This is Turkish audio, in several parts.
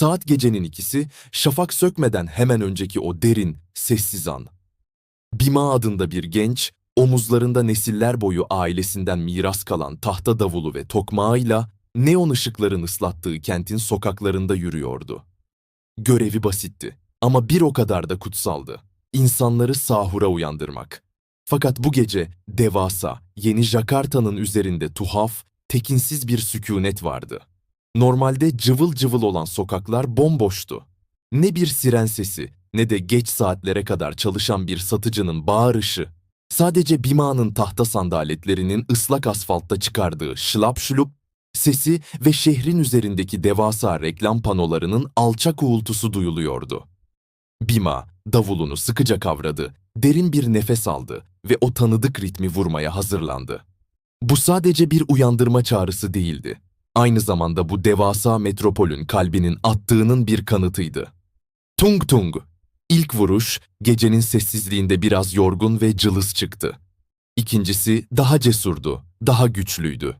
Saat gecenin ikisi, şafak sökmeden hemen önceki o derin, sessiz an. Bima adında bir genç, omuzlarında nesiller boyu ailesinden miras kalan tahta davulu ve tokmağıyla neon ışıkların ıslattığı kentin sokaklarında yürüyordu. Görevi basitti ama bir o kadar da kutsaldı. İnsanları sahura uyandırmak. Fakat bu gece devasa, yeni Jakarta'nın üzerinde tuhaf, tekinsiz bir sükunet vardı. Normalde cıvıl cıvıl olan sokaklar bomboştu. Ne bir siren sesi ne de geç saatlere kadar çalışan bir satıcının bağırışı. Sadece Bima'nın tahta sandaletlerinin ıslak asfaltta çıkardığı şlap şulup sesi ve şehrin üzerindeki devasa reklam panolarının alçak uğultusu duyuluyordu. Bima davulunu sıkıca kavradı, derin bir nefes aldı ve o tanıdık ritmi vurmaya hazırlandı. Bu sadece bir uyandırma çağrısı değildi. Aynı zamanda bu devasa metropolün kalbinin attığının bir kanıtıydı. Tung tung. İlk vuruş gecenin sessizliğinde biraz yorgun ve cılız çıktı. İkincisi daha cesurdu, daha güçlüydü.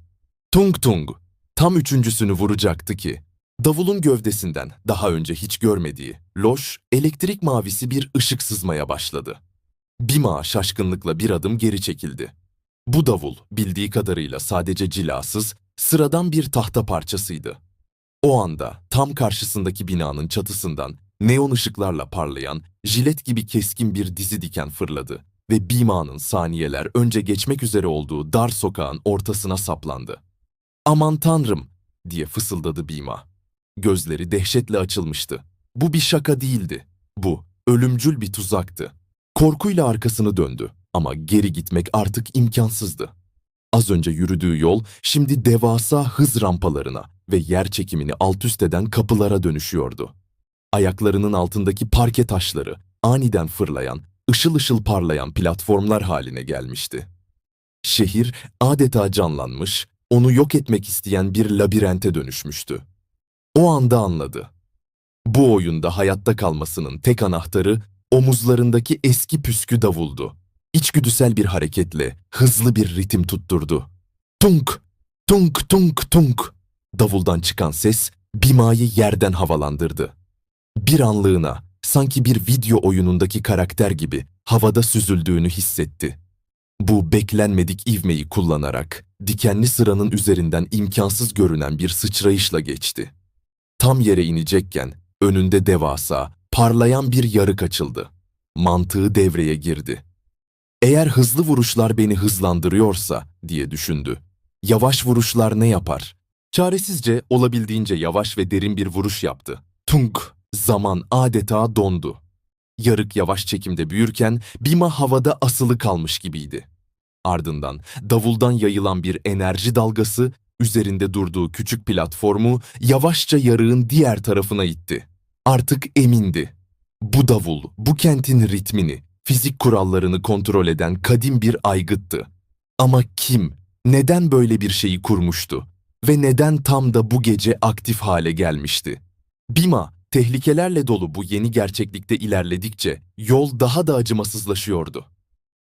Tung tung. Tam üçüncüsünü vuracaktı ki davulun gövdesinden daha önce hiç görmediği loş, elektrik mavisi bir ışık sızmaya başladı. Bima şaşkınlıkla bir adım geri çekildi. Bu davul bildiği kadarıyla sadece cilasız, sıradan bir tahta parçasıydı. O anda tam karşısındaki binanın çatısından neon ışıklarla parlayan, jilet gibi keskin bir dizi diken fırladı ve Bima'nın saniyeler önce geçmek üzere olduğu dar sokağın ortasına saplandı. Aman tanrım diye fısıldadı Bima. Gözleri dehşetle açılmıştı. Bu bir şaka değildi. Bu ölümcül bir tuzaktı. Korkuyla arkasını döndü ama geri gitmek artık imkansızdı. Az önce yürüdüğü yol şimdi devasa hız rampalarına ve yer çekimini alt üst eden kapılara dönüşüyordu. Ayaklarının altındaki parke taşları aniden fırlayan, ışıl ışıl parlayan platformlar haline gelmişti. Şehir adeta canlanmış, onu yok etmek isteyen bir labirente dönüşmüştü. O anda anladı. Bu oyunda hayatta kalmasının tek anahtarı omuzlarındaki eski püskü davuldu. İçgüdüsel bir hareketle hızlı bir ritim tutturdu. Tunk, tunk, tunk, tunk. Davuldan çıkan ses Bima'yı yerden havalandırdı. Bir anlığına sanki bir video oyunundaki karakter gibi havada süzüldüğünü hissetti. Bu beklenmedik ivmeyi kullanarak dikenli sıranın üzerinden imkansız görünen bir sıçrayışla geçti. Tam yere inecekken önünde devasa, parlayan bir yarık açıldı. Mantığı devreye girdi. Eğer hızlı vuruşlar beni hızlandırıyorsa diye düşündü. Yavaş vuruşlar ne yapar? Çaresizce olabildiğince yavaş ve derin bir vuruş yaptı. Tunk! Zaman adeta dondu. Yarık yavaş çekimde büyürken Bima havada asılı kalmış gibiydi. Ardından davuldan yayılan bir enerji dalgası üzerinde durduğu küçük platformu yavaşça yarığın diğer tarafına itti. Artık emindi. Bu davul, bu kentin ritmini, fizik kurallarını kontrol eden kadim bir aygıttı. Ama kim, neden böyle bir şeyi kurmuştu? Ve neden tam da bu gece aktif hale gelmişti? Bima, tehlikelerle dolu bu yeni gerçeklikte ilerledikçe yol daha da acımasızlaşıyordu.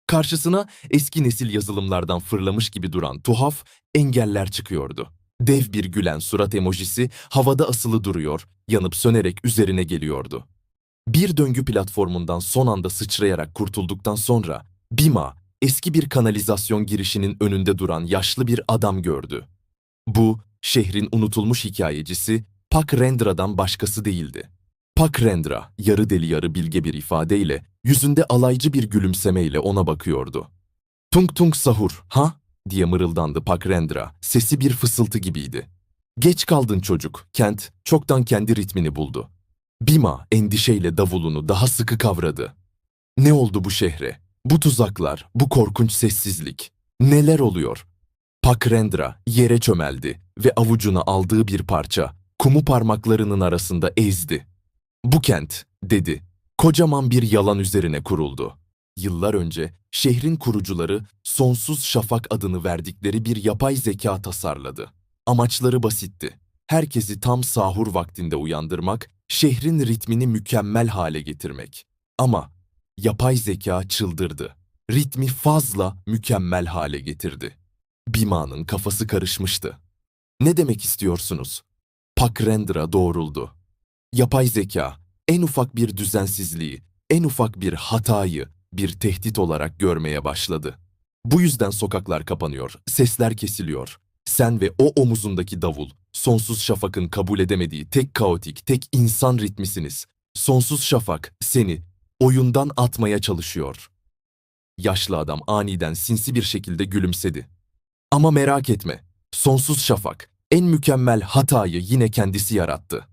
Karşısına eski nesil yazılımlardan fırlamış gibi duran tuhaf engeller çıkıyordu. Dev bir gülen surat emojisi havada asılı duruyor, yanıp sönerek üzerine geliyordu. Bir döngü platformundan son anda sıçrayarak kurtulduktan sonra Bima eski bir kanalizasyon girişinin önünde duran yaşlı bir adam gördü. Bu şehrin unutulmuş hikayecisi Pak Rendra'dan başkası değildi. Pak Rendra yarı deli yarı bilge bir ifadeyle yüzünde alaycı bir gülümsemeyle ona bakıyordu. Tung tung sahur, ha? diye mırıldandı Pak Rendra. Sesi bir fısıltı gibiydi. Geç kaldın çocuk. Kent çoktan kendi ritmini buldu. Bima endişeyle davulunu daha sıkı kavradı. Ne oldu bu şehre? Bu tuzaklar, bu korkunç sessizlik. Neler oluyor? Pakrendra yere çömeldi ve avucuna aldığı bir parça kumu parmaklarının arasında ezdi. Bu kent, dedi, kocaman bir yalan üzerine kuruldu. Yıllar önce şehrin kurucuları Sonsuz Şafak adını verdikleri bir yapay zeka tasarladı. Amaçları basitti. Herkesi tam sahur vaktinde uyandırmak, şehrin ritmini mükemmel hale getirmek. Ama yapay zeka çıldırdı. Ritmi fazla mükemmel hale getirdi. Bima'nın kafası karışmıştı. Ne demek istiyorsunuz? Pakrendra doğruldu. Yapay zeka, en ufak bir düzensizliği, en ufak bir hatayı bir tehdit olarak görmeye başladı. Bu yüzden sokaklar kapanıyor, sesler kesiliyor. Sen ve o omuzundaki davul, sonsuz şafakın kabul edemediği tek kaotik, tek insan ritmisiniz. Sonsuz şafak seni oyundan atmaya çalışıyor. Yaşlı adam aniden sinsi bir şekilde gülümsedi. Ama merak etme, sonsuz şafak en mükemmel hatayı yine kendisi yarattı.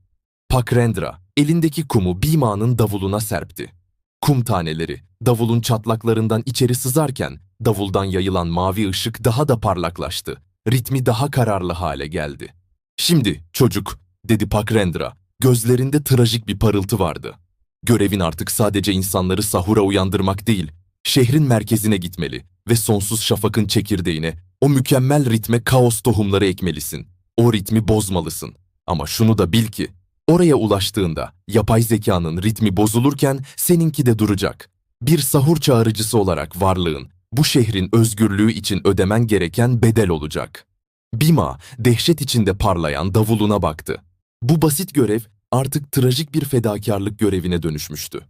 Pakrendra elindeki kumu Bhima'nın davuluna serpti. Kum taneleri davulun çatlaklarından içeri sızarken davuldan yayılan mavi ışık daha da parlaklaştı. Ritmi daha kararlı hale geldi. Şimdi çocuk, dedi Pakrendra. Gözlerinde trajik bir parıltı vardı. Görevin artık sadece insanları sahura uyandırmak değil, şehrin merkezine gitmeli ve sonsuz şafakın çekirdeğine, o mükemmel ritme kaos tohumları ekmelisin. O ritmi bozmalısın. Ama şunu da bil ki, oraya ulaştığında yapay zekanın ritmi bozulurken seninki de duracak. Bir sahur çağrıcısı olarak varlığın, bu şehrin özgürlüğü için ödemen gereken bedel olacak. Bima, dehşet içinde parlayan davuluna baktı. Bu basit görev artık trajik bir fedakarlık görevine dönüşmüştü.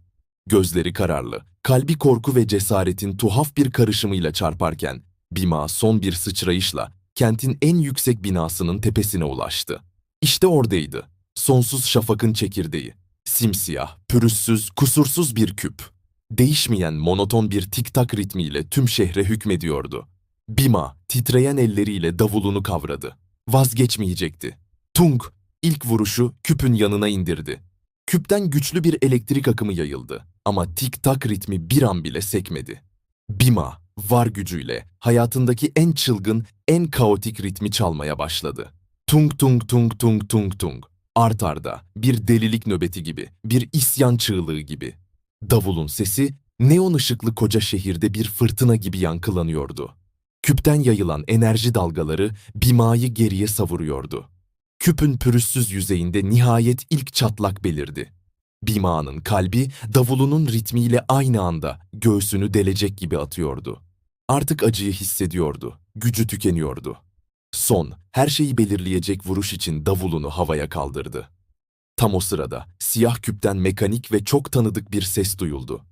Gözleri kararlı, kalbi korku ve cesaretin tuhaf bir karışımıyla çarparken, Bima son bir sıçrayışla kentin en yüksek binasının tepesine ulaştı. İşte oradaydı, sonsuz şafakın çekirdeği. Simsiyah, pürüzsüz, kusursuz bir küp. Değişmeyen monoton bir tik-tak ritmiyle tüm şehre hükmediyordu. Bima, titreyen elleriyle davulunu kavradı. Vazgeçmeyecekti. Tung, ilk vuruşu küpün yanına indirdi. Küpten güçlü bir elektrik akımı yayıldı ama tik-tak ritmi bir an bile sekmedi. Bima, var gücüyle hayatındaki en çılgın, en kaotik ritmi çalmaya başladı. Tung tung tung tung tung tung. Art arda, bir delilik nöbeti gibi, bir isyan çığlığı gibi. Davulun sesi, neon ışıklı koca şehirde bir fırtına gibi yankılanıyordu. Küpten yayılan enerji dalgaları Bima'yı geriye savuruyordu. Küpün pürüzsüz yüzeyinde nihayet ilk çatlak belirdi. Bima'nın kalbi davulunun ritmiyle aynı anda göğsünü delecek gibi atıyordu. Artık acıyı hissediyordu, gücü tükeniyordu. Son, her şeyi belirleyecek vuruş için davulunu havaya kaldırdı. Tam o sırada siyah küpten mekanik ve çok tanıdık bir ses duyuldu.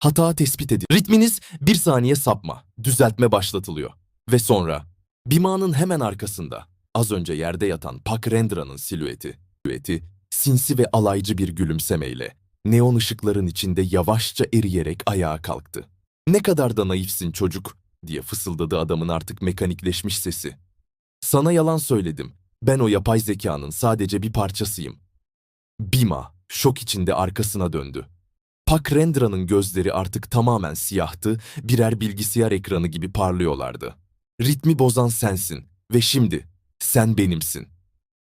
Hata tespit edildi. Ritminiz bir saniye sapma. Düzeltme başlatılıyor. Ve sonra Bima'nın hemen arkasında az önce yerde yatan Pakrendra'nın silüeti. Silüeti sinsi ve alaycı bir gülümsemeyle neon ışıkların içinde yavaşça eriyerek ayağa kalktı. Ne kadar da naifsin çocuk diye fısıldadı adamın artık mekanikleşmiş sesi. Sana yalan söyledim. Ben o yapay zekanın sadece bir parçasıyım. Bima şok içinde arkasına döndü. Pakrendra'nın gözleri artık tamamen siyahtı, birer bilgisayar ekranı gibi parlıyorlardı. Ritmi bozan sensin ve şimdi sen benimsin.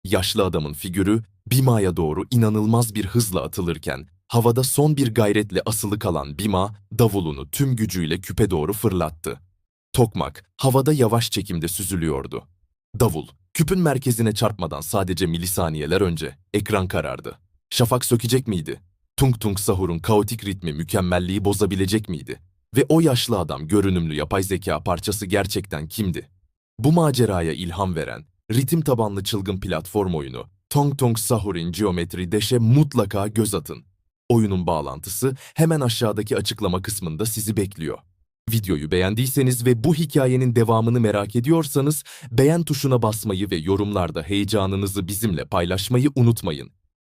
Yaşlı adamın figürü Bima'ya doğru inanılmaz bir hızla atılırken havada son bir gayretle asılı kalan Bima davulunu tüm gücüyle küpe doğru fırlattı. Tokmak havada yavaş çekimde süzülüyordu. Davul küpün merkezine çarpmadan sadece milisaniyeler önce ekran karardı. Şafak sökecek miydi? Tung Tung Sahur'un kaotik ritmi mükemmelliği bozabilecek miydi? Ve o yaşlı adam görünümlü yapay zeka parçası gerçekten kimdi? Bu maceraya ilham veren, ritim tabanlı çılgın platform oyunu Tong Tong Sahur'in Geometry Dash'e mutlaka göz atın. Oyunun bağlantısı hemen aşağıdaki açıklama kısmında sizi bekliyor. Videoyu beğendiyseniz ve bu hikayenin devamını merak ediyorsanız beğen tuşuna basmayı ve yorumlarda heyecanınızı bizimle paylaşmayı unutmayın.